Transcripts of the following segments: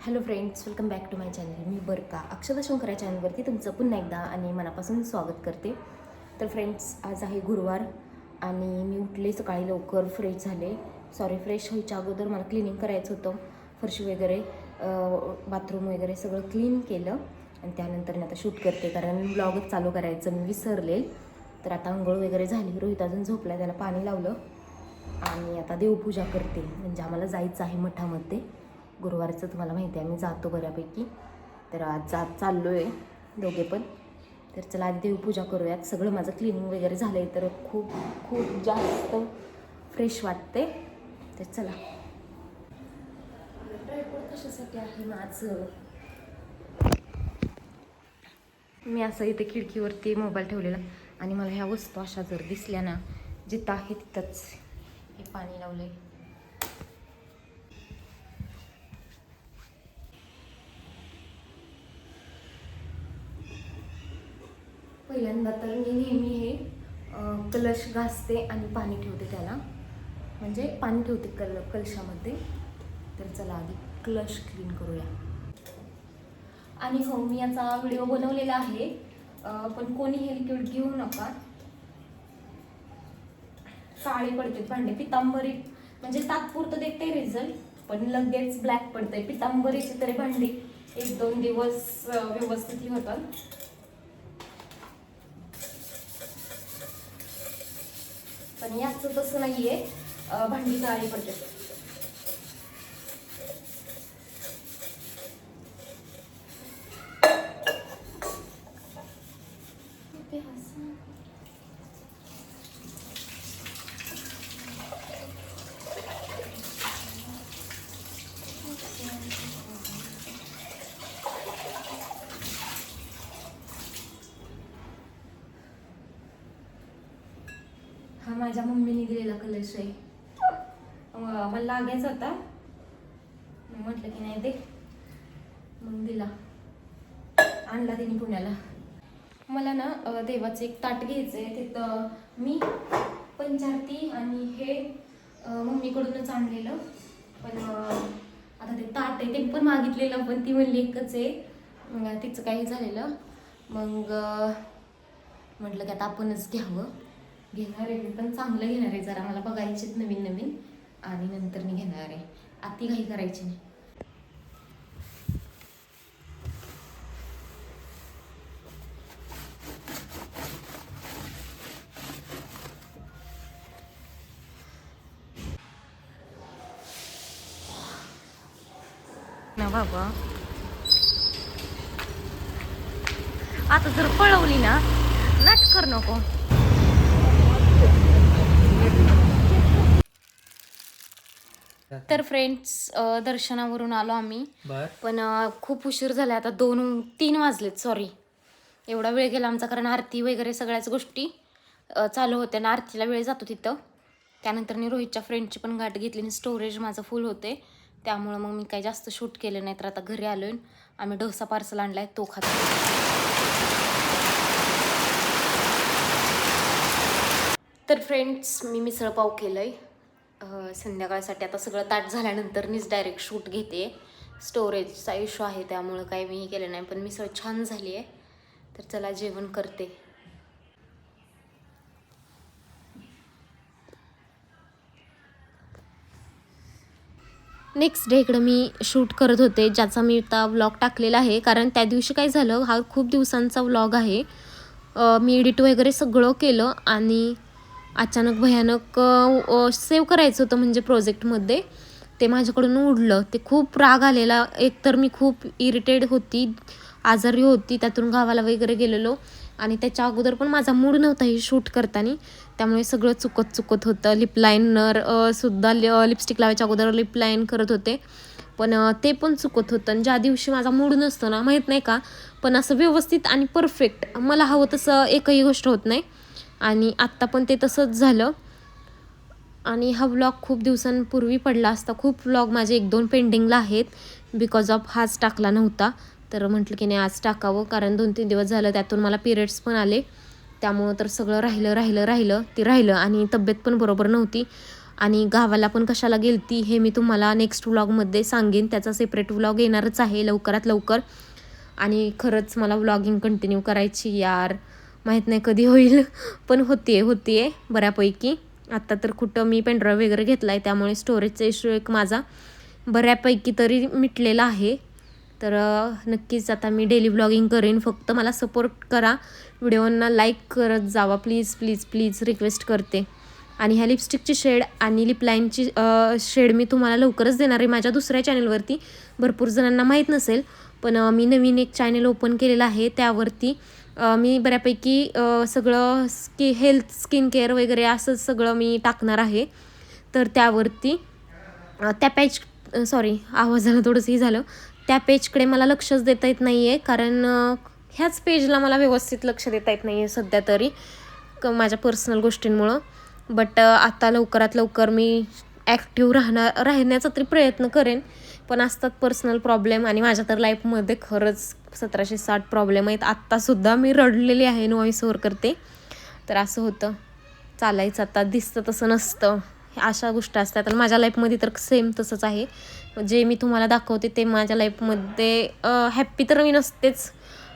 Hello friends welcome back to my channel मी बरका. अक्षता शंकर या चॅनलवरती तुमचं पुन्हा एकदा आणि मनापासून स्वागत करते. तर फ्रेंड्स आज आहे गुरुवार आणि मी उठले सकाळी लवकर फ्रेश झाले. सॉरी फ्रेश व्हायच्या अगोदर मला क्लिनिंग करायचं होतं. फरशी वगैरे बाथरूम वगैरे सगळं क्लीन केलं आणि त्यानंतर मी आता शूट करते कारण ब्लॉगच चालू करायचं मी विसरले तर आता आंघोळ वगैरे झाली. रोहित अजून झोपला त्याला पाणी लावलं आणि आता देवपूजा करते. म्हणजे आम्हाला जायचं आहे मठामध्ये. गुरुवारचं तुम्हाला माहिती आहे आम्ही जातो बऱ्यापैकी. तर आज जात चाललो आहे दोघे पण. तर चला आधी देवपूजा करूयात. सगळं माझं क्लिनिंग वगैरे झालं आहे तर खूप खूप जास्त फ्रेश वाटते तर चला. कशासाठी आहे माझं? मी असं इथे खिडकीवरती मोबाईल ठेवलेला आणि मला ह्या वस्तू अशा जर दिसल्या ना जिथं आहे तिथंच हे पाणी लावलंय. पहिल्यांदा तर मी नेहमी हे कलश घासते आणि पाणी ठेवते त्याला. म्हणजे पाणी ठेवते कल कलशामध्ये. तर चला आधी क्लश क्लीन करूया. आणि हो मी याचा व्हिडिओ बनवलेला आहे. पण कोणी हे लिक्विड घेऊ नका. काळे पडते भांडे. पितांबरी म्हणजे तात्पुरतं देते रिझल्ट पण लगेच ब्लॅक पडतंय. पितांबरीचे तरी भांडी एक दोन दिवस व्यवस्थित होतात. पण याचं तसं नाहीये. आहे भांडी काळी पडते हा माझ्या मम्मीने दिलेला कलश आहे मला लागायचा होता. म्हटलं की नाही दे. मग दिला. आणला तिने पुण्याला. मला ना देवाचं एक ताट घ्यायचं आहे तिथं मी पंचारती आणि हे मम्मीकडूनच आणलेलं. पण आता ते ताट आहे ते पण मागितलेलं पण ती म्हणली एकच आहे. तिचं काही झालेलं. मग म्हटलं की आता आपणच घ्यावं. घेणार आहे मी पण चांगलं घेणार आहे. जरा मला बघायचेत नवीन नवीन. आणि नंतर मी घेणार आहे. अति काही करायची नाही. ना बाबा. आता जर पळवली ना नाटकर नको. तर फ्रेंड्स दर्शनावरून आलो आम्ही. पण खूप उशीर झाला आता दोन तीन वाजलेत सॉरी एवढा वेळ गेला आमचा कारण आरती वगैरे सगळ्याच गोष्टी चालू होत्या ना आरतीला वेळ जातो तिथं. त्यानंतर मी रोहितच्या फ्रेंडची पण गाठ घेतली आणि स्टोरेज माझं फुल होते. त्यामुळं मग मी काही जास्त शूट केलं नाही तर आता घरी आलो आहे आम्ही डोसा पार्सल आणला आहे तो खातो. तर फ्रेंड्स मी मिसळपाव केलं आहे संध्याकाळसाठी आता सगळं ताट झाल्यानंतर मीच डायरेक्ट शूट घेते. स्टोरेजचा इश्यू आहे त्यामुळं काही मी केलं नाही पण मिसळ छान झाली आहे. तर चला जेवण करते. नेक्स्ट डे इकडं मी शूट करत होते ज्याचा मी आता व्लॉग टाकलेला आहे. कारण त्या दिवशी काय झालं हा खूप दिवसांचा व्लॉग आहे. मी एडिट वगैरे सगळं केलं आणि अचानक भयानक सेव्ह करायचं होतं म्हणजे प्रोजेक्टमध्ये ते माझ्याकडून उडलं. ते खूप राग आलेला. एकतर मी खूप इरिटेड होती आजारी होती. त्यातून गावाला वगैरे गेलेलो. आणि त्याच्या अगोदर पण माझा मूड नव्हता हे शूट करताना. त्यामुळे सगळं चुकत चुकत होतं. लिप लाईनर सुद्धा लिपस्टिक लावायच्या अगोदर लिप लाईन करत होते. पण ते पण चुकत होतं. आणि ज्या दिवशी माझा मूड नसतो ना माहीत नाही का? पण असं व्यवस्थित आणि परफेक्ट मला हवं तसं एकही गोष्ट होत नाही. आणि आत्ता पण ते तसंच झालं. आणि हा व्लॉग खूप दिवसांपूर्वी पडला असता. खूप व्लॉग माझे एक दोन पेंडिंगला आहेत. बिकॉज ऑफ हाच टाकला नव्हता. तर म्हटलं की नाही आज टाकावं. कारण दोन तीन दिवस झालं त्यातून मला पिरियड्स पण आले. त्यामुळं तर सगळं राहिलं राहिलं राहिलं. ते राहिलं आणि तब्येत पण बरोबर नव्हती. आणि गावाला पण कशाला गेलती हे मी तुम्हाला नेक्स्ट व्लॉगमध्ये सांगेन. त्याचा सेपरेट व्लॉग येणारच आहे लवकरात लवकर. आणि खरंच मला व्लॉगिंग कंटिन्यू करायची यार. माहीत नाही कधी होईल पण होते आहे बऱ्यापैकी. आत्ता तर कुठं मी पेनड्राईव्ह वगैरे घेतला आहे त्यामुळे स्टोरेजचा इश्यू एक माझा बऱ्यापैकी तरी मिटलेला आहे. तर नक्कीच आता मी डेली ब्लॉगिंग करेन. फक्त मला सपोर्ट करा. व्हिडिओंना लाईक करत जावा. प्लीज प्लीज प्लीज रिक्वेस्ट करते. आणि ह्या लिपस्टिकची शेड आणि लिपलाईनची शेड मी तुम्हाला लवकरच देणार आहे माझ्या दुसऱ्या चॅनलवरती भरपूर जणांना माहीत नसेल पण मी नवीन एक चॅनल ओपन केलेलं आहे. त्यावरती मी बऱ्यापैकी सगळं स्की हेल्थ स्किन केअर वगैरे असं सगळं मी टाकणार आहे. तर त्यावरती त्या पेज सॉरी आवाजाला थोडंसं हे झालं. त्या पेजकडे मला लक्षच देता येत नाही आहे कारण ह्याच पेजला मला व्यवस्थित लक्ष देता येत नाही आहे सध्या तरी क माझ्या पर्सनल गोष्टींमुळं. बट आता लवकरात लवकर मी ॲक्टिव्ह राहणार राहण्याचा तरी प्रयत्न करेन. पण असतात पर्सनल प्रॉब्लेम आणि माझ्या तर लाईफमध्ये खरंच सतराशे साठ प्रॉब्लेम आहेत. आत्तासुद्धा मी रडलेली आहे नॉईस ओवर करते. तर असं होतं. चालायचं आता दिसतं तसं नसतं. अशा गोष्टी असतात. आणि माझ्या लाईफमध्ये तर सेम तसंच आहे. जे मी तुम्हाला दाखवते ते माझ्या लाईफमध्ये हॅप्पी तर मी नसतेच.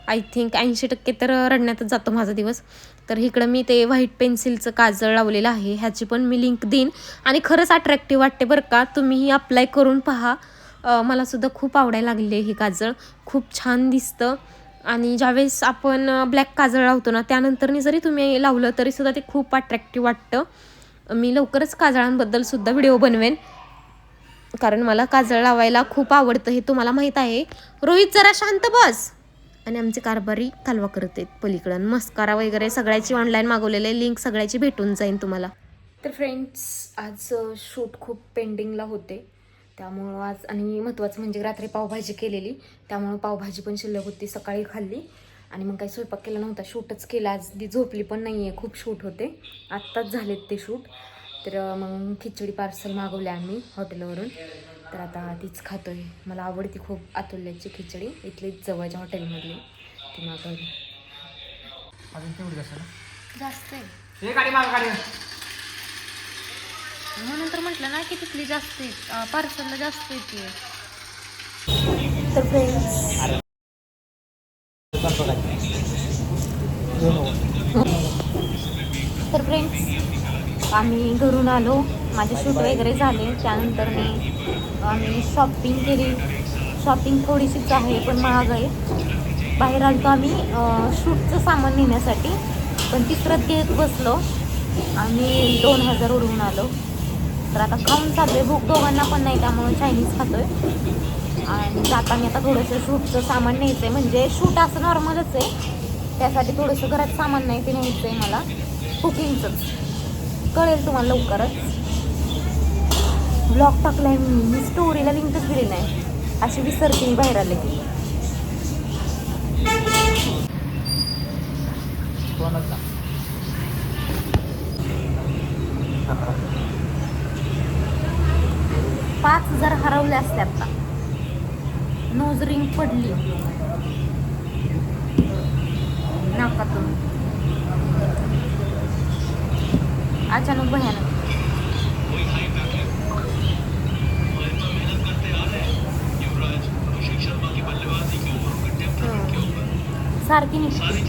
आय थिंक ऐंशी टक्के तर रडण्यातच जातो माझा दिवस. तर इकडं मी ते व्हाईट पेन्सिलचं काजळ लावलेलं आहे. ह्याची पण मी लिंक देईन. आणि खरंच अट्रॅक्टिव्ह वाटते बरं का. तुम्हीही अप्लाय करून पहा. मलासुद्धा मला सुद्धा खूप आवडायला लागले हे काजळ. खूप छान दिसतं. आणि ज्यावेळेस आपण ब्लॅक काजळ लावतो ना त्यानंतरनी जरी तुम्ही लावलं तरीसुद्धा ते खूप अट्रॅक्टिव्ह वाटतं. मी लवकरच काजळांबद्दलसुद्धा व्हिडिओ बनवेन. कारण मला काजळ लावायला खूप आवडतं हे तुम्हाला माहीत आहे. रोहित जरा शांत बस. आणि आमचे कारभारी कालवा करत आहेत पलीकडं मस्कारा वगैरे सगळ्याची ऑनलाईन मागवलेले लिंक सगळ्याची भेटून जाईन तुम्हाला. तर फ्रेंड्स आज शूट खूप पेंडिंगला होते. त्यामुळं आज आणि महत्त्वाचं म्हणजे रात्री पावभाजी केलेली. त्यामुळं पावभाजी पण शिल्लक होती सकाळी खाल्ली. आणि मग काही स्वयंपाक केला नव्हता शूटच केला. आज ती झोपली पण नाही आहे खूप शूट होते. आत्ताच झालेत ते शूट. तर मग खिचडी पार्सल मागवले आम्ही हॉटेलवरून. तर आता तीच खातोय. मला आवडती खूप अतुल्याची खिचडी इथलीच जवळच्या हॉटेलमधली. ती मागवली. अजून तेवढी जास्त आहे. गाडी माग म्हणून तर म्हटलं ना की तिथली जास्त पार्सलला जास्त येते. तर फ्रेंड्स आम्ही घरून आलो. माझे शूट वगैरे झाले. त्यानंतर मी आम्ही शॉपिंग केली. शॉपिंग थोडीशीच आहे पण महाग आहे. बाहेर आलतो आम्ही शूटचं सामान नेण्यासाठी. पण तिसरंच घेत बसलो. आम्ही दोन हजार उडवून आलो. तर आता खाऊन चाललोय भूक दोघांना पण नाही त्यामुळे चायनीज खातोय. आणि जाताना आता थोडंसं शूटचं सामान न्यायचं आहे म्हणजे शूट असं नॉर्मलच आहे. त्यासाठी थोडंसं घरात सामान नाही ते न्यायचं आहे मला. कुकिंगचंच. कळेल तुम्हाला लवकरच. ब्लॉग टाकलाय मी. मी स्टोरीला लिंकच दिली नाही. अशी विसरते मी बाहेर आले की. कोणाचा? पाच हजार हरवले असते आता नोज रिंग पडली. नाकातून अचानक भयानक. सारखी निघते.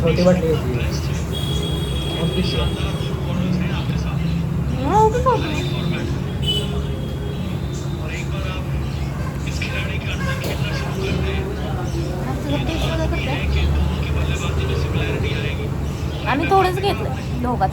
छोटी वाटली. होती मोठी हो, उगीच होतं. आज तुझं taste वगैरे कसं आहे? आम्ही थोडंच घेतलं दोघात